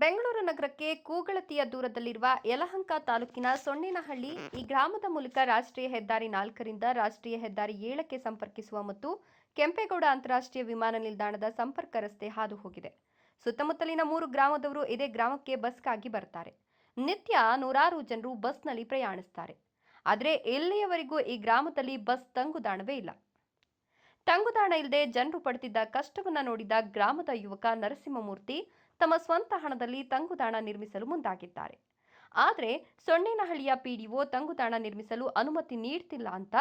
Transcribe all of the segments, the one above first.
ಬೆಂಗಳೂರು ನಗರಕ್ಕೆ ಕೂಗಳತಿಯ ದೂರದಲ್ಲಿರುವ ಯಲಹಂಕ ತಾಲೂಕಿನ ಸೊಣ್ಣೇನಹಳ್ಳಿ ಈ ಗ್ರಾಮದ ಮೂಲಕ ರಾಷ್ಟ್ರೀಯ ಹೆದ್ದಾರಿ ನಾಲ್ಕರಿಂದ ರಾಷ್ಟ್ರೀಯ ಹೆದ್ದಾರಿ ಏಳಕ್ಕೆ ಸಂಪರ್ಕಿಸುವ ಮತ್ತು ಕೆಂಪೇಗೌಡ ಅಂತಾರಾಷ್ಟ್ರೀಯ ವಿಮಾನ ನಿಲ್ದಾಣದ ಸಂಪರ್ಕ ರಸ್ತೆ ಹಾದು ಹೋಗಿದೆ ಸುತ್ತಮುತ್ತಲಿನ ಮೂರು ಗ್ರಾಮದವರು ಇದೇ ಗ್ರಾಮಕ್ಕೆ ಬಸ್ಗಾಗಿ ಬರ್ತಾರೆ ನಿತ್ಯ ನೂರಾರು ಜನರು ಬಸ್ನಲ್ಲಿ ಪ್ರಯಾಣಿಸ್ತಾರೆ. ಆದರೆ ಎಲ್ಲಿಯವರೆಗೂ ಈ ಗ್ರಾಮದಲ್ಲಿ ಬಸ್ ತಂಗುದಾಣವೇ ಇಲ್ಲ. ತಂಗುದಾಣ ಇಲ್ಲದೆ ಜನರು ಪಡುತ್ತಿದ್ದ ಕಷ್ಟವನ್ನ ನೋಡಿದ ಗ್ರಾಮದ ಯುವಕ ನರಸಿಂಹಮೂರ್ತಿ ತಮ್ಮ ಸ್ವಂತ ಹಣದಲ್ಲಿ ತಂಗುದಾಣ ನಿರ್ಮಿಸಲು ಮುಂದಾಗಿದ್ದಾರೆ. ಆದರೆ ಸೊಣ್ಣೇನಹಳ್ಳಿಯ ಪಿಡಿಒ ತಂಗುದಾಣ ನಿರ್ಮಿಸಲು ಅನುಮತಿ ನೀಡ್ತಿಲ್ಲ ಅಂತ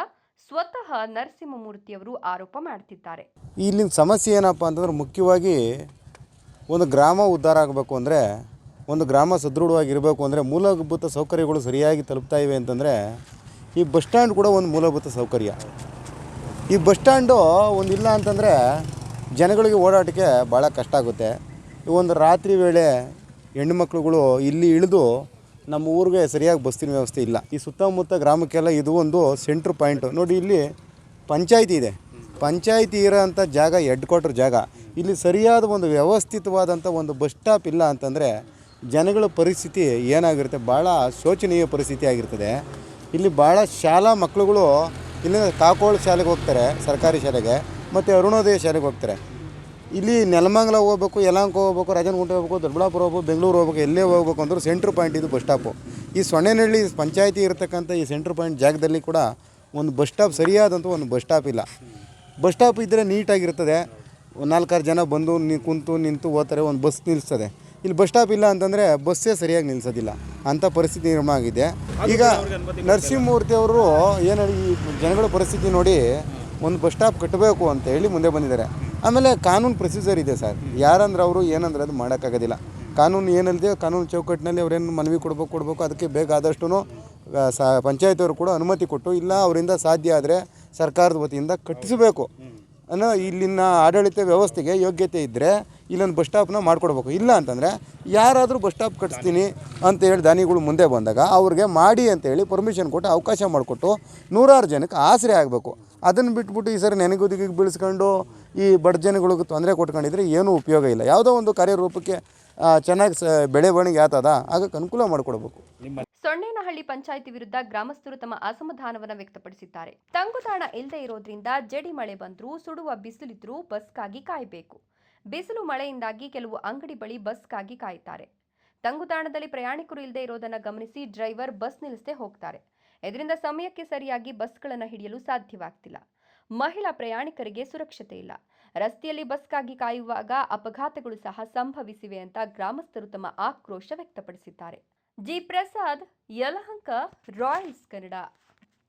ಸ್ವತಃ ನರಸಿಂಹಮೂರ್ತಿಯವರು ಆರೋಪ ಮಾಡ್ತಿದ್ದಾರೆ. ಇಲ್ಲಿನ ಸಮಸ್ಯೆ ಏನಪ್ಪ ಅಂತಂದ್ರೆ ಮುಖ್ಯವಾಗಿ ಒಂದು ಗ್ರಾಮ ಉದ್ಧಾರ ಆಗಬೇಕು ಅಂದರೆ, ಒಂದು ಗ್ರಾಮ ಸದೃಢವಾಗಿರಬೇಕು ಅಂದರೆ ಮೂಲಭೂತ ಸೌಕರ್ಯಗಳು ಸರಿಯಾಗಿ ತಲುಪ್ತಾ ಇವೆ ಅಂತಂದರೆ, ಈ ಬಸ್ ಸ್ಟ್ಯಾಂಡ್ ಕೂಡ ಒಂದು ಮೂಲಭೂತ ಸೌಕರ್ಯ. ಈ ಬಸ್ ಸ್ಟ್ಯಾಂಡು ಒಂದಿಲ್ಲ ಅಂತಂದರೆ ಜನಗಳಿಗೆ ಓಡಾಟಕ್ಕೆ ಭಾಳ ಕಷ್ಟ ಆಗುತ್ತೆ. ಈ ಒಂದು ರಾತ್ರಿ ವೇಳೆ ಹೆಣ್ಣುಮಕ್ಳುಗಳು ಇಲ್ಲಿ ಇಳಿದು ನಮ್ಮ ಊರಿಗೆ ಸರಿಯಾಗಿ ಬಸ್ಸಿನ ವ್ಯವಸ್ಥೆ ಇಲ್ಲ. ಈ ಸುತ್ತಮುತ್ತ ಗ್ರಾಮಕ್ಕೆಲ್ಲ ಇದು ಒಂದು ಸೆಂಟ್ರ್ ಪಾಯಿಂಟು ನೋಡಿ, ಇಲ್ಲಿ ಪಂಚಾಯಿತಿ ಇದೆ. ಪಂಚಾಯಿತಿ ಇರೋಂಥ ಜಾಗ ಹೆಡ್ ಕ್ವಾರ್ಟರ್ ಜಾಗ. ಇಲ್ಲಿ ಸರಿಯಾದ ಒಂದು ವ್ಯವಸ್ಥಿತವಾದಂಥ ಒಂದು ಬಸ್ ಸ್ಟಾಪ್ ಇಲ್ಲ ಅಂತಂದರೆ ಜನಗಳ ಪರಿಸ್ಥಿತಿ ಏನಾಗಿರುತ್ತೆ? ಭಾಳ ಶೋಚನೀಯ ಪರಿಸ್ಥಿತಿ ಆಗಿರ್ತದೆ. ಇಲ್ಲಿ ಭಾಳ ಶಾಲಾ ಮಕ್ಕಳುಗಳು ಇಲ್ಲಿಂದ ಕಾಕೋಳ ಶಾಲೆಗೆ ಹೋಗ್ತಾರೆ, ಸರ್ಕಾರಿ ಶಾಲೆಗೆ, ಮತ್ತು ಅರುಣೋದಯ ಶಾಲೆಗೆ ಹೋಗ್ತಾರೆ. ಇಲ್ಲಿ ನೆಲಮಂಗಲ ಹೋಗ್ಬೇಕು ಯಲಹಂಕ ಹೋಗ್ಬೇಕು ರಾಜನಗುಂಟೆ ಹೋಗ್ಬೇಕು ದೊಡ್ಡಬಳ್ಳಾಪುರ ಹೋಗ್ಬೇಕು ಬೆಂಗಳೂರು ಹೋಗ್ಬೇಕು ಎಲ್ಲೇ ಹೋಗ್ಬೇಕು ಅಂದರೂ ಸೆಂಟ್ರ್ ಪಾಯಿಂಟ್ ಇದು ಬಸ್ ಸ್ಟಾಪು ಈ ಸೊನ್ನೆನಹಳ್ಳಿ ಪಂಚಾಯತಿ ಇರತಕ್ಕಂಥ ಈ ಸೆಂಟ್ರ್ ಪಾಯಿಂಟ್ ಜಾಗದಲ್ಲಿ ಕೂಡ ಒಂದು ಬಸ್ ಸ್ಟಾಪ್ ಸರಿಯಾದಂಥ ಒಂದು ಬಸ್ ಸ್ಟಾಪ್ ಇಲ್ಲ. ಬಸ್ ಸ್ಟಾಪ್ ಇದ್ದರೆ ನೀಟಾಗಿರ್ತದೆ. ಒಂದು ನಾಲ್ಕಾರು ಜನ ಬಂದು ನಿ ಕುಂತು ನಿಂತು ಹೋಗ್ತಾರೆ ಒಂದು ಬಸ್ ನಿಲ್ಲಿಸ್ತದೆ ಇಲ್ಲಿ ಬಸ್ ಸ್ಟಾಪ್ ಇಲ್ಲ ಅಂತಂದರೆ ಬಸ್ಸೇ ಸರಿಯಾಗಿ ನಿಲ್ಲಿಸೋದಿಲ್ಲ ಅಂಥ ಪರಿಸ್ಥಿತಿ ನಿರ್ಮಾಣ ಆಗಿದೆ. ಈಗ ನರಸಿಂಹಮೂರ್ತಿ ಅವರು ಏನು ಈ ಜನಗಳ ಪರಿಸ್ಥಿತಿ ನೋಡಿ ಒಂದು ಬಸ್ ಸ್ಟಾಪ್ ಕಟ್ಟಬೇಕು ಅಂತ ಹೇಳಿ ಮುಂದೆ ಬಂದಿದ್ದಾರೆ. ಆಮೇಲೆ ಕಾನೂನು ಪ್ರೊಸೀಜರ್ ಇದೆ ಸರ್. ಯಾರಂದ್ರೆ ಅವರು, ಏನಂದ್ರೆ ಅದು ಮಾಡೋಕ್ಕಾಗೋದಿಲ್ಲ. ಕಾನೂನು ಏನಿದೆ ಕಾನೂನು ಚೌಕಟ್ಟಿನಲ್ಲಿ ಅವ್ರೇನು ಮನವಿ ಕೊಡ್ಬೇಕು, ಕೊಡಬೇಕು, ಅದಕ್ಕೆ ಬೇಗ ಆದಷ್ಟು ಪಂಚಾಯತಿಯವರು ಕೂಡ ಅನುಮತಿ ಕೊಟ್ಟು, ಇಲ್ಲ ಅವರಿಂದ ಸಾಧ್ಯ ಆದರೆ ಸರ್ಕಾರದ ವತಿಯಿಂದ ಕಟ್ಟಿಸಬೇಕು. ಅನ್ನೋ ಇಲ್ಲಿನ ಆಡಳಿತ ವ್ಯವಸ್ಥೆಗೆ ಯೋಗ್ಯತೆ ಇದ್ದರೆ ಇಲ್ಲೊಂದು ಬಸ್ ಸ್ಟಾಪ್ನ ಮಾಡಿಕೊಡ್ಬೇಕು. ಇಲ್ಲ ಅಂತಂದರೆ ಯಾರಾದರೂ ಬಸ್ ಸ್ಟಾಪ್ ಕಟ್ಸ್ತೀನಿ ಅಂತ ಹೇಳಿ ದಾನಿಗಳು ಮುಂದೆ ಬಂದಾಗ ಅವ್ರಿಗೆ ಮಾಡಿ ಅಂತೇಳಿ ಪರ್ಮಿಷನ್ ಕೊಟ್ಟು ಅವಕಾಶ ಮಾಡಿಕೊಟ್ಟು ನೂರಾರು ಜನಕ್ಕೆ ಆಸರೆ ಆಗಬೇಕು. ಅದನ್ನು ಬಿಟ್ಬಿಟ್ಟು ಈ ಸರಿ ನೆನೆಗುದಿಗೆ ಬೀಳಿಸ್ಕೊಂಡು ಈ ಬಡ ಜನಗಳಿಗೆ ತೊಂದರೆ ಕೊಟ್ಕೊಂಡಿದ್ರೆ ಏನೂ ಉಪಯೋಗ ಇಲ್ಲ. ಯಾವುದೋ ಒಂದು ಕಾರ್ಯರೂಪಕ್ಕೆ ಚೆನ್ನಾಗಿ ಸ ಬೆಳವಣಿಗೆ ಆತದ ಆಗಕ್ಕೆ ಅನುಕೂಲ ಮಾಡಿಕೊಡ್ಬೇಕು. ಸೊಣ್ಣೇನಹಳ್ಳಿ ಪಂಚಾಯಿತಿ ವಿರುದ್ಧ ಗ್ರಾಮಸ್ಥರು ತಮ್ಮ ಅಸಮಾಧಾನವನ್ನು ವ್ಯಕ್ತಪಡಿಸಿದ್ದಾರೆ. ತಂಗುದಾಣ ಇಲ್ಲದೆ ಇರೋದ್ರಿಂದ ಜಡಿ ಮಳೆ ಬಂದರೂ ಸುಡುವ ಬಿಸಿಲಿದ್ರೂ ಬಸ್ಗಾಗಿ ಕಾಯಬೇಕು. ಬಿಸಿಲು ಮಳೆಯಿಂದಾಗಿ ಕೆಲವು ಅಂಗಡಿ ಬಳಿ ಬಸ್ಗಾಗಿ ಕಾಯುತ್ತಾರೆ ತಂಗುದಾಣದಲ್ಲಿ ಪ್ರಯಾಣಿಕರು ಇಲ್ಲದೆ ಇರೋದನ್ನ ಗಮನಿಸಿ ಡ್ರೈವರ್ ಬಸ್ ನಿಲ್ಲಿಸದೆ ಹೋಗ್ತಾರೆ. ಇದರಿಂದ ಸಮಯಕ್ಕೆ ಸರಿಯಾಗಿ ಬಸ್ಗಳನ್ನು ಹಿಡಿಯಲು ಸಾಧ್ಯವಾಗ್ತಿಲ್ಲ. ಮಹಿಳಾ ಪ್ರಯಾಣಿಕರಿಗೆ ಸುರಕ್ಷತೆ ಇಲ್ಲ. ರಸ್ತೆಯಲ್ಲಿ ಬಸ್ಗಾಗಿ ಕಾಯುವಾಗ ಅಪಘಾತಗಳು ಸಹ ಸಂಭವಿಸಿವೆ ಅಂತ ಗ್ರಾಮಸ್ಥರು ತಮ್ಮ ಆಕ್ರೋಶ ವ್ಯಕ್ತಪಡಿಸಿದ್ದಾರೆ. G Prasad Yelahanka Royals Kannada.